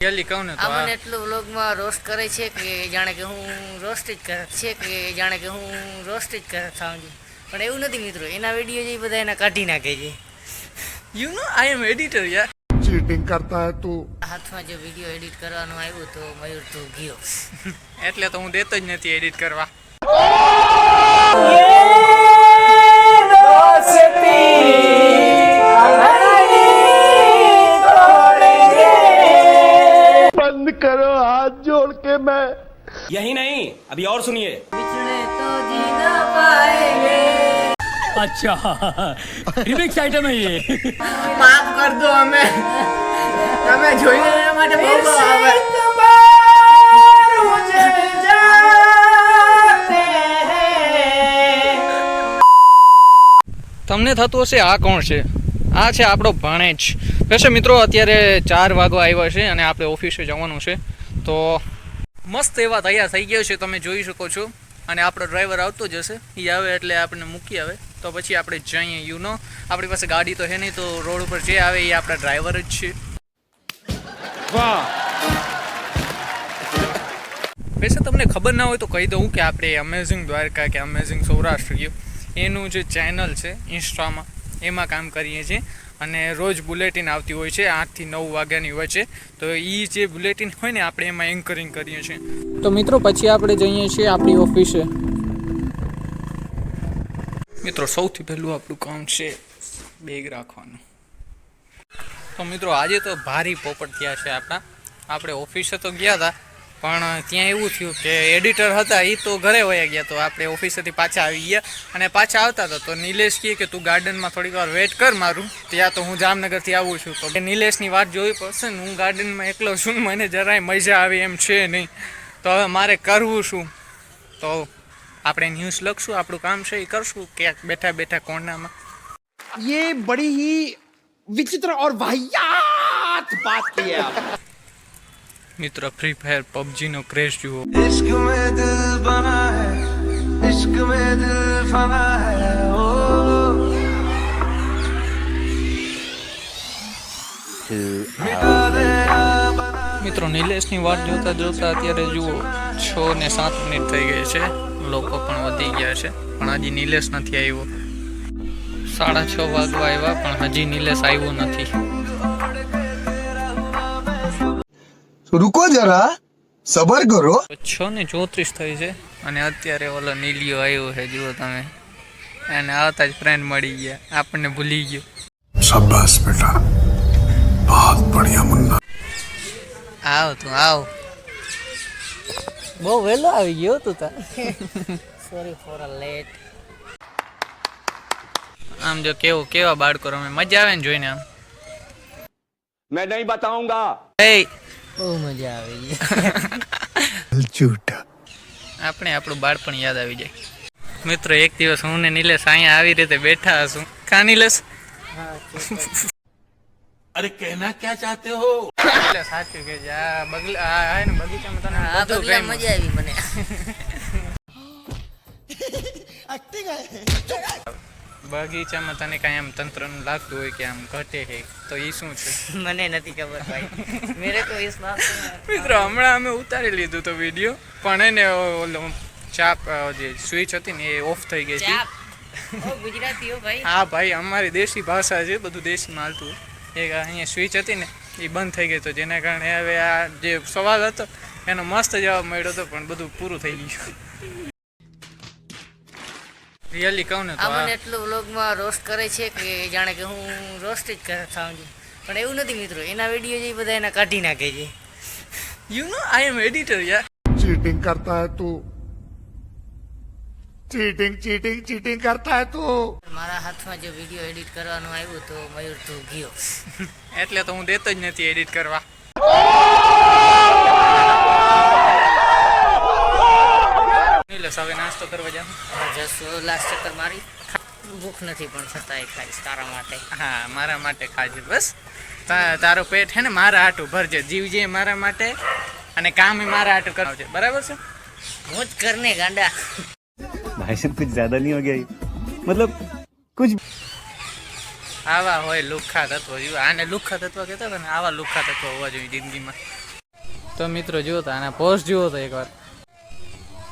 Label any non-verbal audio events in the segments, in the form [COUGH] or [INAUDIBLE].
જલ્દી કહું ને અમને એટલું વ્લોગમાં રોસ્ટ કરે છે કે જાણે કે હું રોસ્ટ જ કર છે કે જાણે કે હું રોસ્ટ જ કર થાઉં છું પણ એવું નથી મિત્રો એના વીડિયો જે બધા એના કાઢી નાખે છે. You know I am editor યાર ચીટિંગ કરતા હે તું. હાથમાં જે વીડિયો એડિટ કરવાનો આવ્યો તો મયુર તો ગયો. [LAUGHS] એટલે તો હું દેતો જ નથી એડિટ કરવા. यही नहीं अभी और सुनिए बिछड़े तो जी ना पाएंगे अच्छा रिमिक्स आइटम है ये માફ કર દો અમે તમે જોઈને એના માટે બહુ બહુ આભાર તમને થતું હશે આ કોણ છે આ છે આપણો ભાણેજ વૈસે મિત્રો અત્યારે ચાર વાગવા આવ્યા છે અને આપણે ઓફિસે જવાનું છે તો મસ્ત એવા તૈયાર થઈ ગયા છે તમે જોઈ શકો છો. અને આપણો ડ્રાઈવર આવતો જ હશે. એ આવે એટલે આપણને મૂકી આવે. તો પછી આપણે જઈએ યુ નો આપણી પાસે ગાડી તો છે નહીં તો રોડ ઉપર જે આવે એ આપણા ડ્રાઈવર જ છે. વેસે તમને ખબર ના હોય તો કહી દઉં કે આપણે અમેઝિંગ દ્વારકા કે અમેઝિંગ સૌરાષ્ટ્ર ગયું. એનું જે ચેનલ છે ઇન્સ્ટામાં એમાં કામ કરીએ છીએ. અને રોજ બુલેટિન આવતી હોય છે, આઠથી નવ વાગ્યાની વચ્ચે. તો એ જે બુલેટિન હોય ને, આપણે એમાં એન્કરિંગ કરીએ છીએ. તો મિત્રો, પછી આપણે જઈએ છીએ આપણી ઓફિસે. મિત્રો, સૌથી પહેલું આપણું કામ છે બેગ રાખવાનું. તો મિત્રો, આજે તો ભારી પોપટ થયા છે આપણા. આપણે ઓફિસે તો ગયા હતા પણ ત્યાં એવું થયું કે એડિટર હતા એ તો ઘરે વયા ગયા તો આપણે ઓફિસેથી પાછા આવી ગયા. અને પાછા આવતા હતા તો નિલેશ કહે કે તું ગાર્ડનમાં થોડીક વાર વેટ કર મારું, ત્યાં તો હું જામનગરથી આવું છું. તો નિલેશની વાત જોવી પડશે ને, હું ગાર્ડનમાં એકલો છું મને જરાય મજા આવે એમ છે નહીં. તો હવે મારે કરવું શું? તો આપણે ન્યૂઝ લખશું, આપણું કામ છે એ કરશું, ક્યાંક બેઠા બેઠા કોણામાં એ બડી વિચિત્ર ઓર વાહિયાત બાત કી આપ મિત્રો ફ્રી ફાયર પબજી નો ક્રેશ જુઓ. ઇશ્ક મેં દિલ બના હૈ ઇશ્ક મેં દિલ ફના હૈ ઓ મિત્રો નિલેશની વાત જોતા જોતા અત્યારે જુઓ છ ને સાત મિનિટ થઈ ગઈ છે. લોકો પણ વધી ગયા છે પણ હજી નિલેશ નથી આવ્યો. સાડા છ વાગવા આવ્યા પણ હજી નિલેશ આવ્યો નથી. રૂકો જરા સબર કરો. છ ને ચોત્રીસ થઈ છે. અને અત્યારે ઓલો નીલિયો આવ્યો છે જુઓ તમે. અને આવતા જ ફ્રેન્ડ મળી ગયા. આપણને ભૂલી ગયો. શાબાશ બેટા. બહુત બઢિયા મુન્ના. આવ તું આવ. બહુ વહેલો આવી ગયો તું તા સોરી ફોર અ લેટ આમ જો કેવો કેવા બાળકો રમે? મજા આવે ને જોઈને આમ. મેં નહીં બતાઉંગા. એ બહુ મજા આવી જૂઠા આપણે આપણું બાળપણ યાદ આવી જાય. મિત્રો એક દિવસ હું ને નિલેશ અહીંયા આવી રીતે બેઠા હશું. કા નિલેશ? અરે કહેના ક્યાં ચાહતે હો? એટલે સાચું કે જા બગલા આ હે ને બગીચામાં તને આ બગલા મજા આવી મને. એક્ટિંગ આ બગીચામાં તને કાંઈ આમ તંત્રનું લાગતું હોય કે આમ ઘટે છે તો એ શું છે? [LAUGHS] મને નથી ખબર ભાઈ. મેરે તો ઇસ મિત્રો હમણાં અમે ઉતારી લીધું તો વીડિયો પણ એને ઓલો ચાપ જે સ્વિચ હતી ને એ ઓફ થઈ ગઈ હતી. ચાપ? ઓ ગુજરાતી હો ભાઈ. હા ભાઈ અમારી દેશી ભાષા છે બધું દેશીમાં હાલતું એ એક અહીંયા સ્વિચ હતી ને એ બંધ થઈ ગઈ તો જેના કારણે હવે આ જે સવાલ હતો એનો મસ્ત જવાબ મળ્યો હતો પણ બધું પૂરું થઈ ગયું. રિયલી કહું ને અમને એટલું વ્લોગમાં રોસ્ટ કરે છે કે જાણે કે હું રોસ્ટ જ થાઉં છું. પણ એવું નથી મિત્રો એના વીડિયો જે બધા એના કાઢી નાખે છે. You know I am editor યાર ચીટિંગ કરતા હે તું. ચીટિંગ ચીટિંગ ચીટિંગ કરતા હે તું. મારા હાથમાં જે વીડિયો એડિટ કરવાનો આવ્યો તો મયુર તું ગયો. [LAUGHS] એટલે તો હું દેતો જ નથી એડિટ કરવા. બસ નાસ્તો કરવા જાઉં જશું લાસ્ટ ચક્કર મારી ભૂખ નથી પણ છતાંય ખાઈશ તારા માટે. હા મારા માટે ખાજે બસ. તારો પેટ હે ને મારા આટું ભરજે. જીવજે મારા માટે અને કામ મારા આટું કરાવજે. બરાબર છે? હું જ કરને ગાંડા. ભાઈ સાહેબ કુછ જ્યાદા નહીં હો ગયા મતલબ કુછ આવા હોય લુખા તત્વ આને લુખા તત્વ કહેતા ને આવા લુખા તત્વ હોવા જોઈએ જિંદગીમાં. તો મિત્રો જુઓ તો આના પોસ્ટ જુઓ તો એકવાર.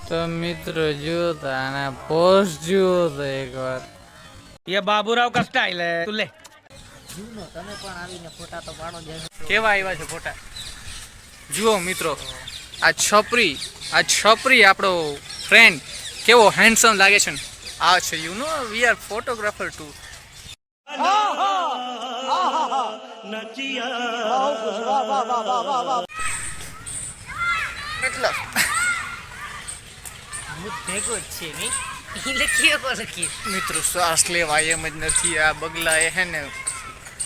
તો મિત્રો જુઓ તો આના પોસ્ટ જુઓ તો એકવાર. એ બાબુરાવ કસ્ટાઈ લે તું લે. જુનો તમે પણ આવીને ફોટા તો પાડો કેવા આવ્યા છે ફોટા? જુઓ મિત્રો આ છપરી આ છપરી આપણો ફ્રેન્ડ કેવો હેન્ડસમ લાગે છે આ છે you know we are photographer too કેટલા? ભેગો જ છે નહીં મિત્રો શ્વાસ લેવા એમ જ નથી. આ બગલા હે ને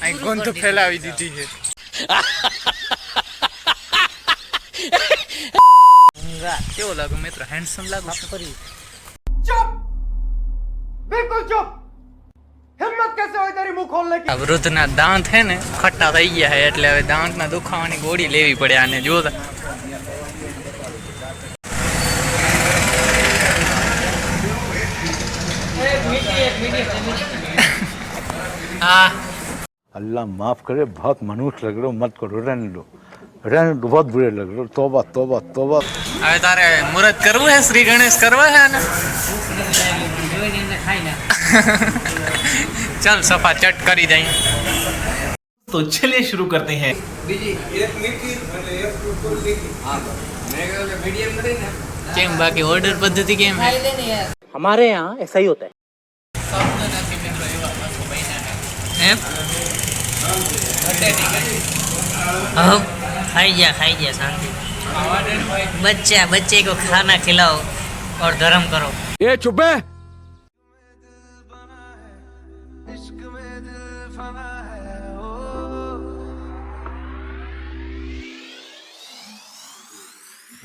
અહીં ગંધ ફેલાવી દીધી છે. કેવો લાગો મિત્રો? હેન્ડસમ લાગો કરી ચૂપ! બિલકુલ ચૂપ! હિંમત કેસે હોય તારી મુખ ખોલને આ વૃદ્ધના દાંત હે ને ખટ્ટા થઈ ગયા છે એટલે હવે દાંત ના દુખાવાની ગોળી લેવી પડે આને જો हाँ। अल्लाह माफ़ करे बहुत मनुष्य लग रहे हो मत करो रहने लो रहने लो बहुत बुरे लग रहे हो। तोबा तोबा तोबा। अरे तारे मुरत करवा है श्री गणेश करवा है ना? [LAUGHS] चल सफ़ा चट कर ही जाए। तो चलिए शुरू करते हैं। केम हाँ। बाकी ऑर्डर पद्धति केम है। हमारे यहाँ ऐसा ही होता है। એમ हाँ खाई जा खाई जा शांति बच्चा बच्चे को खाना खिलाओ और धर्म करो ये चुप है इश्क में दिल फना है ओ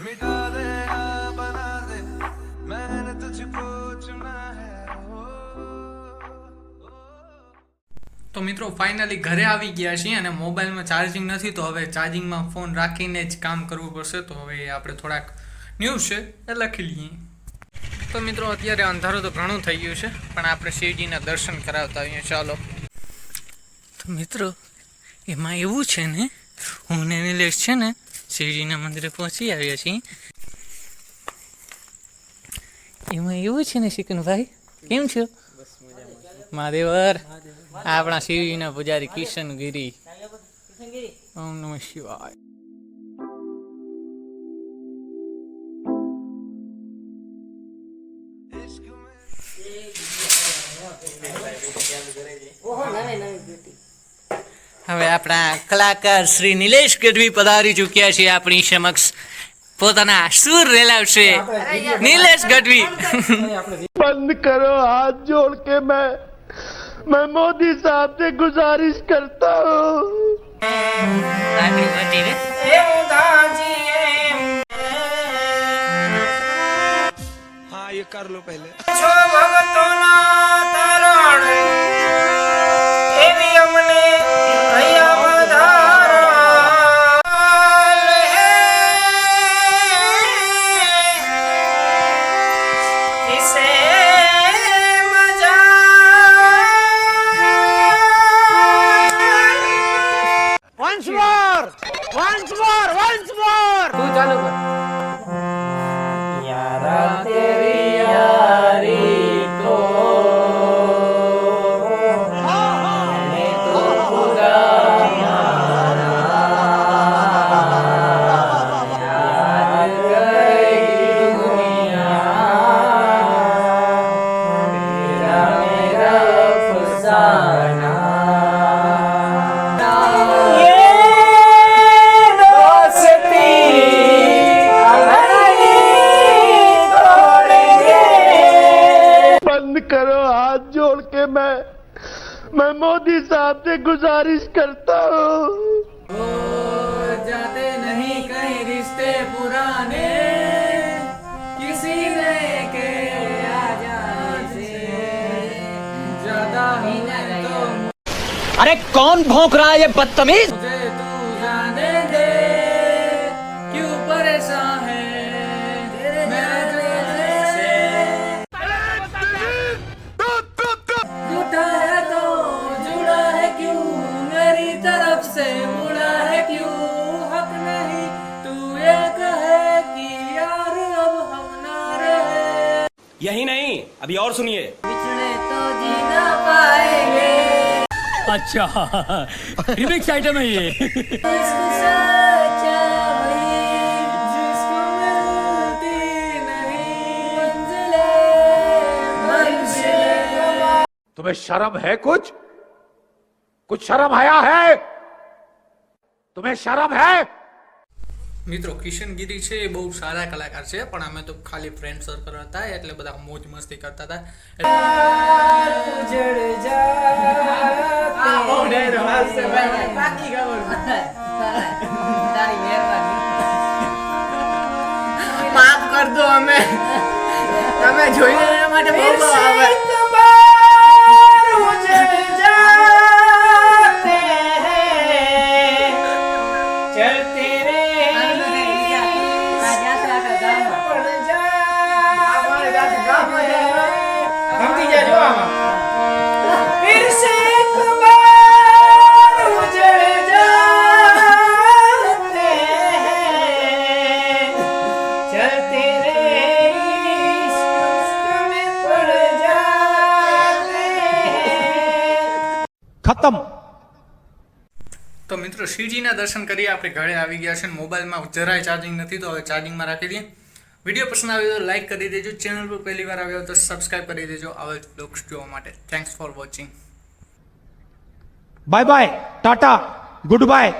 मिटा તો મિત્રો ફાઇનલી ઘરે આવી ગયા છીએ અને મોબાઈલમાં ચાર્જિંગ નથી તો હવે ચાર્જિંગમાં ફોન રાખીને જ કામ કરવું પડશે. તો હવે આપણે થોડાક ન્યૂઝ છે એ લખી લઈએ. તો મિત્રો અત્યારે અંધારું તો ઘણું થઈ ગયું છે પણ આપણે શિવજીના દર્શન કરાવતા આવીએ ચાલો. તો મિત્રો એમાં એવું છે ને હું ને નિલેશ છે ને શિવજીના મંદિરે પહોંચી આવ્યા છીએ. એમાં એવું છે ને શિકનભાઈ? કેમ છો? મહાદેવર. આપણા શિવજીના પૂજારી કિશનગીરી. ઓમ નમઃ શિવાય. હવે આપણા કલાકાર શ્રી નિલેશ ગઢવી પધારી ચુક્યા છે આપણી સમક્ષ. પોતાના સુર રેલાવશે નિલેશ ગઢવી. બંધ કરો, હાથ જોડ કે મેં मैं मोदी साहब से गुजारिश करता हूँ हाँ ये कर लो पहले मोदी साहब से गुजारिश करता हूँ। जाते नहीं कहीं रिश्ते पुराने किसी नए के आ जाने ज़्यादा ही तो अरे कौन भौंक रहा है ये बदतमीज? यही नहीं अभी और सुनिए। तो अच्छा रिमिक्स आइटम है ये। तुम्हें शर्म है कुछ? कुछ शर्म आया है? तुम्हें शर्म है? મિત્રો કિશન ગીરી છે એ બહુ સારા કલાકાર છે પણ અમે તો ખાલી ફ્રેન્ડ સર્કલ હતા એટલે બધા મોજ મસ્તી કરતા હતા. માફ કર દો અમે. તમે જોઈને માટે બહુ બહુ ખતમ. તો મિત્રો શિવજીના દર્શન કરી આપણે ઘરે આવી ગયા છે મોબાઈલમાં જરાય ચાર્જિંગ નથી, તો હવે ચાર્જિંગમાં રાખી દઈએ. વીડિયો પસંદ આવ્યો તો લાઇક કરી દેજો. ચેનલ પર પહેલી વાર આવ્યો તો સબસ્ક્રાઇબ કરી દેજો. આવા બ્લોગ્સ જોવા માટે. Thanks for watching bye bye tata goodbye